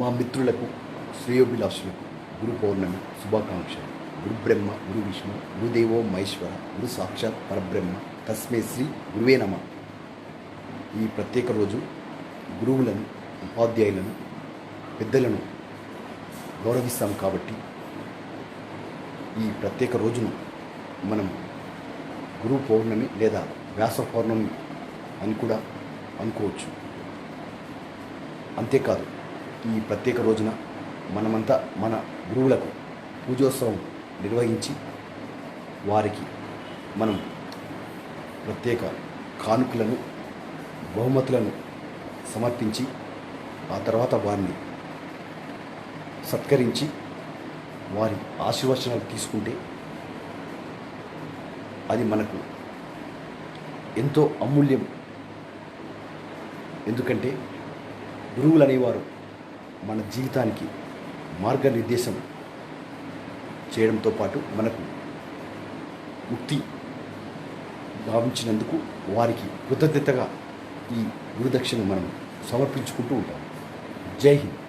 మా మిత్రులకు శ్రేయోభిలాషులకు గురు పౌర్ణమి శుభాకాంక్షలు. గురు బ్రహ్మ గురు విష్ణు గురుదేవో మహేశ్వర గురు సాక్షాత్ పరబ్రహ్మ. తస్మే శ్రీ గురువే నమ. ఈ ప్రత్యేక రోజు గురువులను ఉపాధ్యాయులను పెద్దలను గౌరవిస్తాం కాబట్టి ఈ ప్రత్యేక రోజును మనం గురు పౌర్ణమి లేదా వ్యాస పౌర్ణమి అని కూడా అనుకోవచ్చు. అంతేకాదు ఈ ప్రత్యేక రోజున మనమంతా మన గురువులకు పూజోత్సవం నిర్వహించి వారికి మనం ప్రత్యేక కానుకలను బహుమతులను సమర్పించి ఆ తర్వాత వారిని సత్కరించి వారి ఆశీర్వచనాలు తీసుకుంటే అది మనకు ఎంతో అమూల్యం. ఎందుకంటే గురువులు అనేవారు మన జీవితానికి మార్గనిర్దేశం చేయడంతో పాటు మనకు ముక్తి భావించినందుకు వారికి కృతజ్ఞతగా ఈ గురుదక్షిణ మనం సమర్పించుకుంటూ ఉంటాం. జై హింద్.